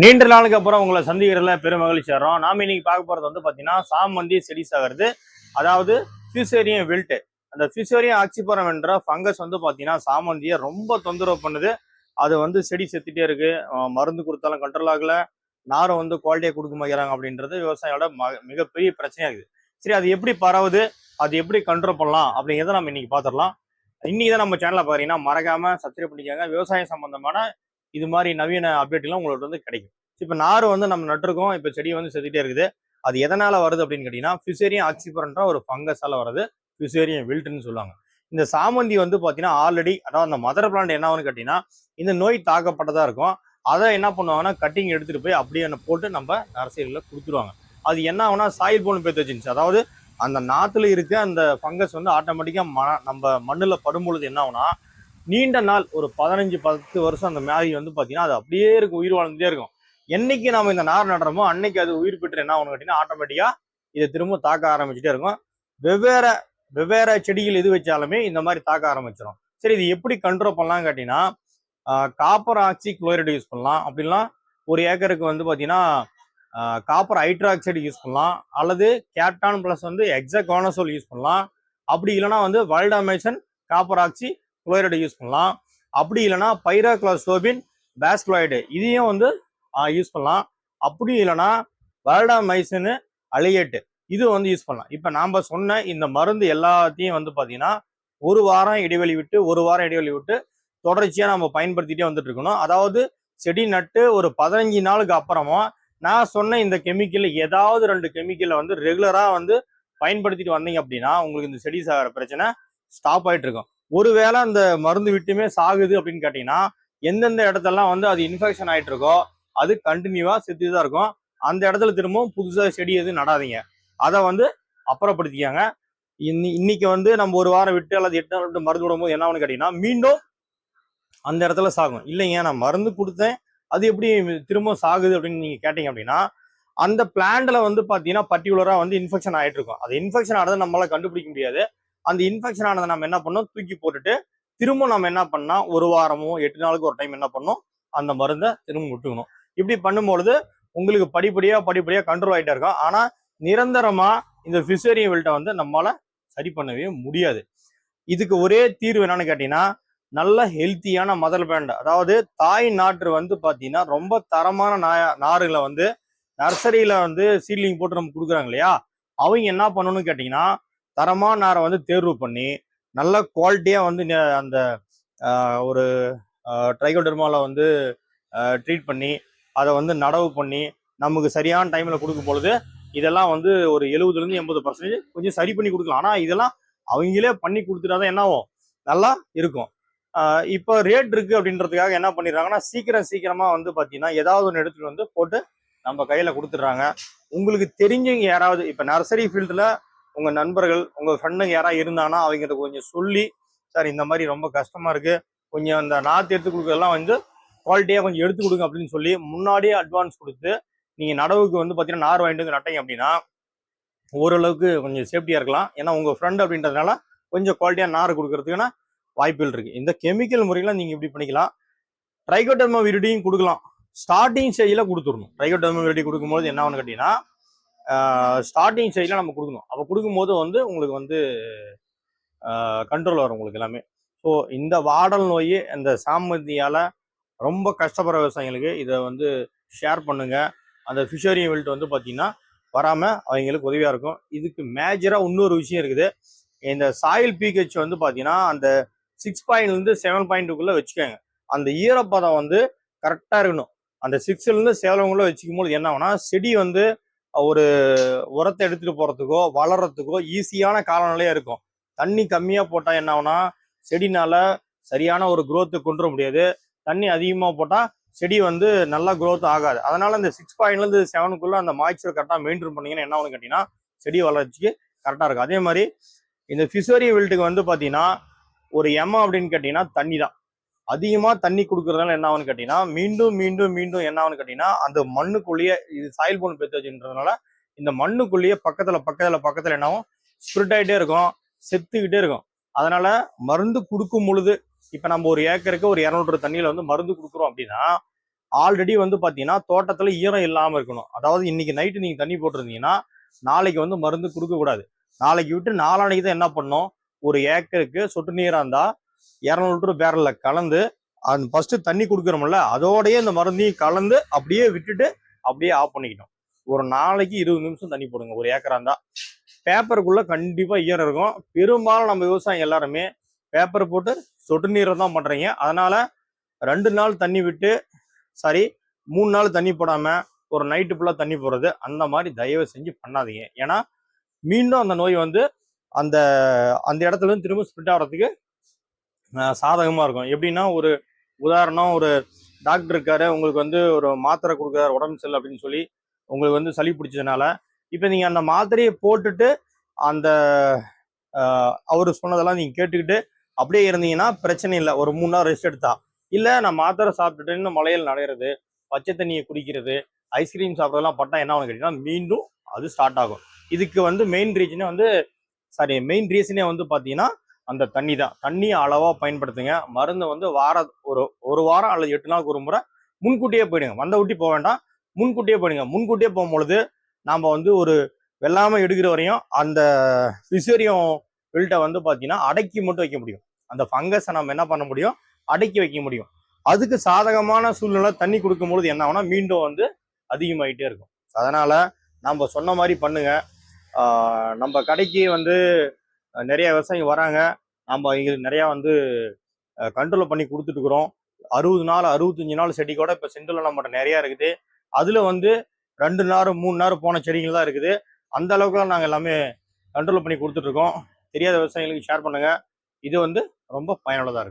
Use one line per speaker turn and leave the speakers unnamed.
நீண்ட நாளுக்கு அப்புறம் உங்களை சந்திக்கிறதுல பெருமகிழ்ச்சி ஆகிறோம் நாம இன்னைக்கு பார்க்க போறது வந்து பாத்தீங்கன்னா சாமந்தி செடிஸ் ஆகிறது அதாவது ஃபியூசேரியம் வில்ட் அந்த ஃபியூசேரியம் ஆக்சிபரம் என்ற ஃபங்கஸ் வந்து பாத்தீங்கன்னா சாமந்தியை ரொம்ப தொந்தரவு பண்ணுது. அது வந்து செடி செத்துட்டே இருக்கு. மருந்து கொடுத்தாலும் கண்ட்ரோல் ஆகல. நாரும் வந்து குவாலிட்டியாக கொடுக்க மாட்டாங்க அப்படின்றது விவசாயியோட மிகப்பெரிய பிரச்சனையா இருக்குது. சரி அது எப்படி பரவுது? அது எப்படி கண்ட்ரோல் பண்ணலாம்? அப்படிங்கிறத நம்ம இன்னைக்கு பார்த்துடலாம் இன்னைக்கு தான் நம்ம சேனலை பாத்தீங்கன்னா மறக்காம சப்ஸ்கிரைப் பண்ணிக்கோங்க. விவசாயம் சம்பந்தமான இது மாதிரி நவீன அப்டேட்லாம் உங்களுக்கு வந்து கிடைக்கும். இப்போ நார் வந்து நம்ம நட்டுருக்கோம். இப்போ செடி வந்து செத்துட்டே இருக்குது. அது எதனால் வருது அப்படின்னு கேட்டிங்கன்னா ஃபியூசேரியம் ஆக்சிபரன்ற ஒரு ஃபங்கஸால் வருது. ஃபியூசேரியம் வில்ட்னு சொல்லுவாங்க. இந்த சாமந்தி வந்து பார்த்தீங்கன்னா ஆல்ரெடி அதாவது அந்த மதர் பிளான்ட் என்ன கேட்டிங்கன்னா இந்த நோய் தாக்கப்பட்டதாக இருக்கும். அதை என்ன பண்ணுவாங்கன்னா கட்டிங் எடுத்துகிட்டு போய் அப்படியே என்ன போட்டு நம்ம நர்சரியில் கொடுத்துருவாங்க. அது என்ன ஆகுனா சாயில் போன் பேத்து வச்சுருந்துச்சு. அதாவது அந்த நாற்றுல இருக்க அந்த ஃபங்கஸ் வந்து ஆட்டோமேட்டிக்காக ம நம்ம மண்ணில் படும்பொழுது என்ன ஆகுனா நீண்ட நாள் ஒரு பதினஞ்சு பத்து வருஷம் அந்த மேகி வந்து பார்த்தீங்கன்னா அது அப்படியே இருக்கும் உயிர் வாழ்ந்துட்டே இருக்கும். என்னைக்கு நம்ம இந்த நார் நடுறோமோ அன்னைக்கு அது உயிர் பெற்று என்ன ஆகும் கேட்டீங்கன்னா ஆட்டோமேட்டிக்காக இதை திரும்ப தாக்க ஆரம்பிச்சுட்டே இருக்கும். வெவ்வேறு வெவ்வேறு செடிகள் எது வச்சாலுமே இந்த மாதிரி தாக்க ஆரம்பிச்சிடும் சரி இது எப்படி கண்ட்ரோல் பண்ணலாம் கேட்டிங்கன்னா காப்பர் ஆக்சி குளோரைடு யூஸ் பண்ணலாம். அப்படிலாம் ஒரு ஏக்கருக்கு வந்து பார்த்தீங்கன்னா காப்பர் ஹைட்ராக்சைடு யூஸ் பண்ணலாம். அல்லது கேப்டான் ப்ளஸ் வந்து எக்ஸகோனசோல் யூஸ் பண்ணலாம். அப்படி இல்லைன்னா வந்து வல்டாமேஷன் காப்பர் ஆக்சி குளோரைடு யூஸ் பண்ணலாம். அப்படி இல்லைன்னா பைராக்ளோசோபின் பேஸ்குலாய்டு இதையும் வந்து யூஸ் பண்ணலாம். அப்படி இல்லைன்னா வருடாமைசின் அலியேட்டு இது வந்து யூஸ் பண்ணலாம். இப்போ நாம் சொன்ன இந்த மருந்து எல்லாத்தையும் வந்து பார்த்தீங்கன்னா ஒரு வாரம் இடைவெளி விட்டு ஒரு வாரம் இடைவெளி விட்டு தொடர்ச்சியாக நம்ம பயன்படுத்திகிட்டே வந்துட்டு இருக்கணும். அதாவது செடி நட்டு ஒரு பதினஞ்சு நாளுக்கு அப்புறமா நான் சொன்ன இந்த கெமிக்கல் ஏதாவது ரெண்டு கெமிக்கலை வந்து ரெகுலராக வந்து பயன்படுத்திட்டு வந்தீங்க அப்படின்னா உங்களுக்கு இந்த செடி சாகிற பிரச்சனை ஸ்டாப் ஆகிட்டு இருக்கும். ஒருவேளை அந்த மருந்து விட்டுமே சாகுது அப்படின்னு கேட்டிங்கன்னா எந்தெந்த இடத்தெல்லாம் வந்து அது இன்ஃபெக்ஷன் ஆகிட்டு இருக்கோ அது கண்டினியூவாக செத்து தான் இருக்கும். அந்த இடத்துல திரும்பவும் புதுசாக செடி எதுவும் நடாதீங்க. அதை வந்து அப்புறப்படுத்திக்கங்க. இன்னி இன்னைக்கு வந்து நம்ம ஒரு வாரம் விட்டு அல்லது எட்டு நாள் விட்டு மருந்து விடும்போது என்ன கேட்டிங்கன்னா மீண்டும் அந்த இடத்துல சாகும். இல்லைங்க நான் மருந்து கொடுத்தேன். அது எப்படி திரும்ப சாகுது அப்படின்னு நீங்கள் கேட்டிங்க அப்படின்னா அந்த பிளான்ட்ல வந்து பார்த்தீங்கன்னா பர்டிகுலராக வந்து இன்ஃபெக்ஷன் ஆகிட்டு இருக்கும் அது இன்ஃபெக்ஷன் ஆனதை நம்மளால் கண்டுபிடிக்க முடியாது. அந்த இன்ஃபெக்ஷன் ஆனதை நம்ம என்ன பண்ணோம் தூக்கி போட்டுட்டு திரும்ப நம்ம என்ன பண்ணா ஒரு வாரமோ எட்டு நாளுக்கு ஒரு டைம் என்ன பண்ணோம் அந்த மருந்தை திரும்ப விட்டுக்கணும். இப்படி பண்ணும்பொழுது உங்களுக்கு படிப்படியா படிப்படியா கண்ட்ரோல் ஆகிட்டே இருக்கும். ஆனா நிரந்தரமா இந்த ஃபிசேரியம் வில்ட்டை வந்து நம்மளால சரி பண்ணவே முடியாது. இதுக்கு ஒரே தீர்வு என்னன்னு கேட்டீங்கன்னா நல்ல ஹெல்த்தியான மதர் பேண்ட் அதாவது தாய் நாற்று வந்து பார்த்தீங்கன்னா ரொம்ப தரமான நாய நாறுகளை வந்து நர்சரியில வந்து சீட்லிங் போட்டு நம்ம கொடுக்குறாங்க இல்லையா? அவங்க என்ன பண்ணணும்னு கேட்டிங்கன்னா தரமான நாரை வந்து தேர்வு பண்ணி நல்ல குவாலிட்டியாக வந்து அந்த ஒரு ட்ரைகோடர்மால வந்து ட்ரீட் பண்ணி அதை வந்து நடவு பண்ணி நமக்கு சரியான டைமில் கொடுக்கும் பொழுது இதெல்லாம் வந்து ஒரு எழுபதுலேருந்து எண்பது பர்சன்டேஜ் கொஞ்சம் சரி பண்ணி கொடுக்கலாம். ஆனால் இதெல்லாம் அவங்களே பண்ணி கொடுத்துட்டா தான் என்னாகும் நல்லா இருக்கும். இப்போ ரேட் இருக்குது அப்படின்றதுக்காக என்ன பண்ணிடுறாங்கன்னா சீக்கிரம் சீக்கிரமாக வந்து பார்த்தீங்கன்னா ஏதாவது ஒன்று எடுத்துகிட்டு வந்து போட்டு நம்ம கையில் கொடுத்துட்றாங்க. உங்களுக்கு தெரிஞ்சவங்க யாராவது இப்போ நர்சரி ஃபீல்டில் உங்க நண்பர்கள் உங்க ஃப்ரெண்டுங்க யாராவது இருந்தாங்கன்னா அவங்ககிட்ட கொஞ்சம் சொல்லி சார் இந்த மாதிரி ரொம்ப கஷ்டமா இருக்கு. கொஞ்சம் அந்த நாற்று எடுத்து கொடுக்கறதெல்லாம் வந்து குவாலிட்டியாக கொஞ்சம் எடுத்து கொடுங்க அப்படின்னு சொல்லி முன்னாடியே அட்வான்ஸ் கொடுத்து நீங்கள் நடவுக்கு வந்து பார்த்தீங்கன்னா நார் வாங்கிட்டு வந்து நட்டீங்க அப்படின்னா ஓரளவுக்கு கொஞ்சம் சேஃப்டியாக இருக்கலாம். ஏன்னா உங்கள் ஃப்ரெண்ட் அப்படின்றதுனால கொஞ்சம் குவாலிட்டியாக நார் கொடுக்கறதுக்கான வாய்ப்புகள் இருக்கு. இந்த கெமிக்கல் முறையில் நீங்கள் இப்படி பண்ணிக்கலாம். ட்ரைகோடர்மா விரிடியும் கொடுக்கலாம். ஸ்டார்டிங் ஸ்டேஜில் கொடுத்துடணும். ட்ரைகோடர்மா விரிடி கொடுக்கும்போது என்ன ஆகும்னு கேட்டிங்கன்னா ஸ்டார்டிங் சைடில் நம்ம கொடுக்கணும். அப்போ கொடுக்கும்போது வந்து உங்களுக்கு வந்து கண்ட்ரோல் வரும் உங்களுக்கு எல்லாமே. ஸோ இந்த வாடல் நோய் இந்த சாமந்தியால் ரொம்ப கஷ்டப்படுற விவசாயிகளுக்கு இதை வந்து ஷேர் பண்ணுங்கள் அந்த ஃபிஷரி வெல்ட் வந்து பார்த்திங்கன்னா வராமல் அவங்களுக்கு உதவியாக இருக்கும். இதுக்கு மேஜராக இன்னொரு விஷயம் இருக்குது. இந்த சாயில் பிஹெச் வந்து பார்த்தீங்கன்னா அந்த சிக்ஸ் பாயிண்ட்லேருந்து செவன் பாயிண்ட்டுக்குள்ளே வச்சுக்கோங்க. அந்த ஈரப்பதம் வந்து கரெக்டாக இருக்கணும். அந்த சிக்ஸ்லேருந்து செவனுக்குள்ளே வச்சுக்கும் போது என்ன ஆகுனா செடி வந்து ஒரு உரத்தை எடுத்துகிட்டு போகிறதுக்கோ வளர்கிறதுக்கோ ஈஸியான காலநிலையாக இருக்கும். தண்ணி கம்மியாக போட்டால் என்ன ஆகுனா செடினால சரியான ஒரு குரோத்து கொண்டு வர முடியாது. தண்ணி அதிகமாக போட்டால் செடி வந்து நல்லா குரோத் ஆகாது. அதனால இந்த சிக்ஸ் பாயிண்ட்லேருந்து செவனுக்குள்ளே அந்த மாய்ச்சர் கரெக்டாக மெயின்டைன் பண்ணிங்கன்னா என்ன ஒன்று கேட்டிங்கன்னா செடி வளர்ச்சிக்கு கரெக்டாக இருக்கும். அதே மாதிரி இந்த ஃபிஷரி வில்ட்டுக்கு வந்து பார்த்தீங்கன்னா ஒரு எம அப்படின்னு கேட்டிங்கன்னா தண்ணி தான் அதிகமாக தண்ணி கொடுக்கறதுனால என்ன ஆகுன்னு கேட்டிங்கன்னா மீண்டும் மீண்டும் மீண்டும் என்ன ஆகுன்னு கேட்டிங்கன்னா அந்த மண்ணுக்குள்ளேயே இது சாயில் போன் பெத்தோஜின்றதுனால இந்த மண்ணுக்குள்ளேயே பக்கத்தில் பக்கத்தில் பக்கத்தில் என்ன ஸ்ப்ரிட் ஆகிட்டே இருக்கும். செத்துக்கிட்டே இருக்கும். அதனால மருந்து கொடுக்கும் பொழுது இப்போ நம்ம ஒரு ஏக்கருக்கு ஒரு இரநூறு தண்ணியில் வந்து மருந்து கொடுக்குறோம் அப்படின்னா ஆல்ரெடி வந்து பார்த்தீங்கன்னா தோட்டத்தில் ஈரம் இல்லாமல் இருக்கணும். அதாவது இன்னைக்கு நைட்டு நீங்கள் தண்ணி போட்டிருந்தீங்கன்னா நாளைக்கு வந்து மருந்து கொடுக்கக்கூடாது. நாளைக்கு விட்டு நாளானைக்கு தான் என்ன பண்ணும் ஒரு ஏக்கருக்கு சொட்டு நீராக இருந்தால் இரநூறு லிட்டர் பேரலில் கலந்து அந்த ஃபஸ்ட்டு தண்ணி கொடுக்குறோம்ல அதோடயே இந்த மருந்தையும் கலந்து அப்படியே விட்டுட்டு அப்படியே ஆஃப் பண்ணிக்கணும் ஒரு நாளைக்கு இருபது நிமிஷம் தண்ணி போடுங்க ஒரு ஏக்கரா இருந்தால் பேப்பருக்குள்ளே கண்டிப்பாக ஈரம் இருக்கும். பெரும்பாலும் நம்ம விவசாயம் எல்லாருமே பேப்பர் போட்டு சொட்டு நீரை தான் பண்ணுறீங்க அதனால் ரெண்டு நாள் தண்ணி விட்டு சாரி மூணு நாள் தண்ணி போடாமல் ஒரு நைட்டு ஃபுல்லாக தண்ணி போடுறது அந்த மாதிரி தயவு செஞ்சு பண்ணாதீங்க. ஏன்னா மீண்டும் அந்த நோய் வந்து அந்த அந்த இடத்துல இருந்து திரும்ப ஸ்ப்ரிட் ஆகிறதுக்கு சாதகமாக இருக்கும். எப்படின்னா ஒரு உதாரணம் ஒரு டாக்டர் இருக்காரு உங்களுக்கு வந்து ஒரு மாத்திரை கொடுக்குறாரு உடம்பு சரியில்லை அப்படின்னு சொல்லி உங்களுக்கு வந்து சளி பிடிச்சதுனால இப்போ நீங்கள் அந்த மாத்திரையை போட்டுட்டு அந்த அவர் சொன்னதெல்லாம் நீங்கள் கேட்டுக்கிட்டு அப்படியே இருந்தீங்கன்னா பிரச்சனை இல்லை. ஒரு மூணு நாள் ரெஸ்ட் எடுத்தா. இல்லை நான் மாத்திரை சாப்பிட்டுட்டுன்னு மலையில் நடையிறது பச்சை தண்ணியை குடிக்கிறது ஐஸ்கிரீம் சாப்பிட்றதெல்லாம் பட்டா என்ன ஆகும் கேட்டிங்கன்னா மீண்டும் அது ஸ்டார்ட் ஆகும். இதுக்கு வந்து மெயின் ரீசனே வந்து சாரி மெயின் ரீசனே வந்து பார்த்தீங்கன்னா அந்த தண்ணி தான். தண்ணியை அளவாக பயன்படுத்துங்க. மருந்து வந்து வார ஒரு ஒரு வாரம் அல்லது எட்டு நாளுக்கு ஒரு முறை முன்கூட்டியே போயிடுங்க. வந்த ஊட்டி போக வேண்டாம். முன்கூட்டியே போயிடுங்க. முன்கூட்டியே போகும்பொழுது நாம் வந்து ஒரு வெள்ளாமை எடுக்கிற வரையும் அந்த பிசேரியம் வில்ட்டை வந்து பார்த்தீங்கன்னா அடக்கி மட்டும் வைக்க முடியும். அந்த ஃபங்கஸை நம்ம என்ன பண்ண முடியும்? அடக்கி வைக்க முடியும். அதுக்கு சாதகமான சூழ்நிலை தண்ணி கொடுக்கும்பொழுது என்ன ஆகுனா மீண்டும் வந்து அதிகமாகிட்டே இருக்கும். அதனால் நம்ம சொன்ன மாதிரி பண்ணுங்க. நம்ம கடைக்கு வந்து நிறைய விவசாயிங்க வராங்க. நம்ம எங்களுக்கு நிறையா வந்து கண்ட்ரோல் பண்ணி கொடுத்துட்டுக்குறோம் அறுபது நாள் அறுபத்தஞ்சு நாள் செடி கூட இப்போ செந்தில் நம்மகிட்ட நிறையா இருக்குது. அதில் வந்து ரெண்டு நாள் மூணு நாள் போன செடிகள் தான் இருக்குது. அந்த அளவுக்குலாம் நாங்கள் எல்லாமே கண்ட்ரோல் பண்ணி கொடுத்துட்ருக்கோம் தெரியாத விவசாயிகளுக்கு ஷேர் பண்ணுங்கள் இது வந்து ரொம்ப பயனுள்ளதாக இருக்குது